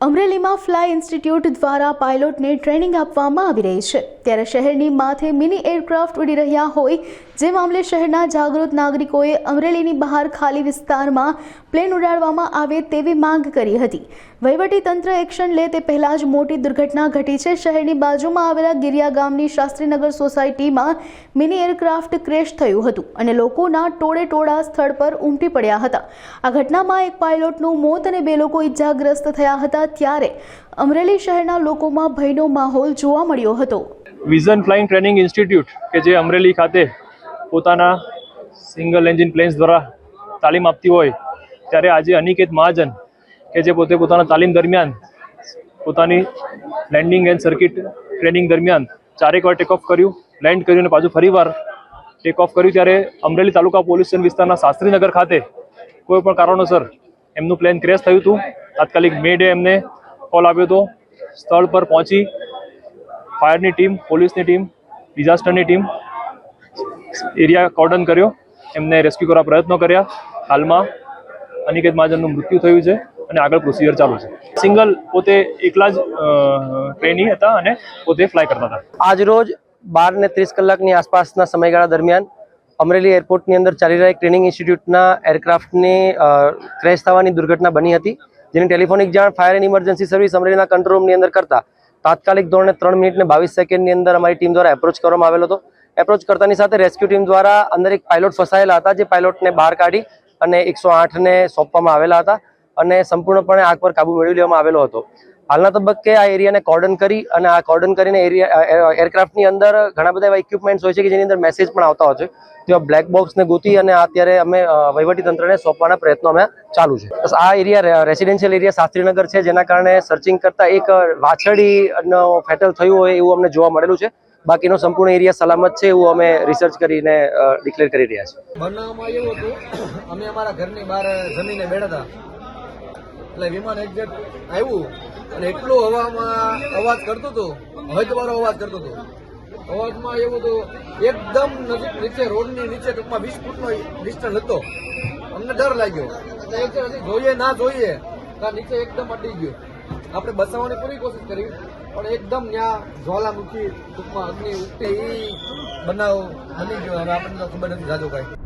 અમરેલીમાં fly institute દ્વારા પાયલોટને training આપવામાં આવી રહી છે. ત્યારે શહેરની માથે મિની એરક્રાફ્ટ ઉડી રહ્યા હોય જે મામલે શહેરના જાગૃત નાગરિકોએ અમરેલીની બહાર ખાલી વિસ્તારમાં પ્લેન ઉડાડવામાં આવે તેવી માંગ કરી હતી. વહીવટી તંત્ર એક્શન લે તે પહેલાં જ મોટી દુર્ઘટના ઘટી છે. શહેરની બાજુમાં આવેલા ગિરિયા ગામની શાસ્ત્રીનગર સોસાયટીમાં મિની એરક્રાફ્ટ ક્રેશ થયું હતું અને લોકોના ટોળે ટોળા સ્થળ પર ઉમટી પડ્યા હતા. આ ઘટનામાં એક પાયલોટનું મોત અને બે લોકો ઇજાગ્રસ્ત થયા હતા ત્યારે અમરેલી શહેરના લોકોમાં ભયનો માહોલ જોવા મળ્યો હતો. વિઝન ફ્લાઇંગ ટ્રેનિંગ ઇન્સ્ટિટ્યૂટ કે જે અમરેલી ખાતે પોતાના સિંગલ એન્જિન પ્લેન્સ દ્વારા તાલીમ આપતી હોય, ત્યારે આજે અનિકેત મહાજન, કે જે પોતે પોતાના તાલીમ દરમિયાન પોતાની લેન્ડિંગ એન્ડ સર્કિટ ટ્રેનિંગ દરમિયાન ચારેક વાર ટેક ઓફ કર્યું લેન્ડ કર્યું અને પાછું ફરીવાર ટેક ઓફ કર્યું. ત્યારે અમરેલી તાલુકા પોલીસ સ્ટેશન વિસ્તારના શાસ્ત્રીનગર ખાતે કોઈ પણ કારણોસર એમનું પ્લેન ક્રેશ થયું હતું. તાત્કાલિક મે ડે એમને કોલ આપ્યો હતો. સ્થળ પર પહોંચી ફાયરની ટીમ, પોલીસની ટીમ, ડિઝાસ્ટરની ટીમ, એરિયા કોર્ડન કર્યો. એમને રેસ્ક્યુ કરવા પ્રયત્નો કર્યા. હાલમાં અનિકેત મહાજનનું મૃત્યુ થયું છે અને આગળ પ્રોસિજર ચાલુ છે. સિંગલ પોતે એકલા જ ટ્રેની હતા અને પોતે ફ્લાય કરતા હતા. આજ રોજ બાર ને ત્રીસ કલાકની આસપાસના સમયગાળા દરમિયાન અમરેલી એરપોર્ટની અંદર ચાલી રહેલી ટ્રેનિંગ ઇન્સ્ટિટ્યૂટના એરક્રાફ્ટની ક્રેશ થવાની દુર્ઘટના બની હતી, જેની ટેલિફોનિક જાણ ફાયર એન્ડ ઇમરજન્સી સર્વિસ અમરેલીના કંટ્રોલ રૂમની અંદર કરતા તાત્કાલિક ધોરણે ત્રણ મિનિટને બાવીસ સેકન્ડની અંદર અમારી ટીમ દ્વારા એપ્રોચ કરવામાં આવેલો હતો. એપ્રોચ કરતાની સાથે રેસ્ક્યુ ટીમ દ્વારા અંદર એક પાયલોટ ફસાયેલા હતા, જે પાયલોટને બહાર કાઢી અને એકસો આઠને સોંપવામાં આવેલા હતા અને સંપૂર્ણપણે આગ પર કાબુ મેળવી લેવામાં આવેલો હતો. હાલના તબક્કે આ એરિયાને કોર્ડન કરી અને આ કોર્ડન કરીને એરિયા એરક્રાફ્ટની અંદર ઘણા બધા એવા ઇક્વિપમેન્ટ્સ હોય છે કે જેની અંદર મેસેજ પણ આવતા હોય છે. તેવા બ્લેક બોક્સને ગોતી અને અત્યારે અમે વહીવટીતંત્રને વહીવટી તંત્રને સોંપવાના પ્રયત્નો અમે ચાલુ છે. આ એરિયા રેસિડેન્શિયલ એરિયા શાસ્ત્રીનગર છે, જેના કારણે સર્ચિંગ કરતાં એક વાછડીનો ફેટલ થયું હોય એવું અમને જોવા મળેલું છે. બાકીનો સંપૂર્ણ એરિયા સલામત છે એવું અમે રિસર્ચ કરીને ડિક્લેર કરી રહ્યા છીએ. બનાવમાં એવું હતું, અમે અમારા ઘરની બહાર જમીને બેઠા હતા. એટલે વિમાન એક્ઝેક્ટ આવ્યું અને એટલું હવામાં અવાજ કરતો હતું હજવાળો અવાજ કરતો હતો. અવાજમાં એવું તો એકદમ નજીક નીચે, રોડની નીચે, ટૂંકમાં વીસ ફૂટનો ડિસ્ટન્સ હતો. અમને ડર લાગ્યો. એટલે જોઈએ ના જોઈએ ત્યાં નીચે એકદમ અટી ગયો. આપણે બચાવવાની પૂરી કોશિશ કરી, પણ એકદમ ત્યાં જ્વાલામુખી, ટૂંકમાં અગ્નિ ઉગતી એ બનાવ બની ગયો. હવે આપણને તો ખબર નથી જાજો કાંઈ.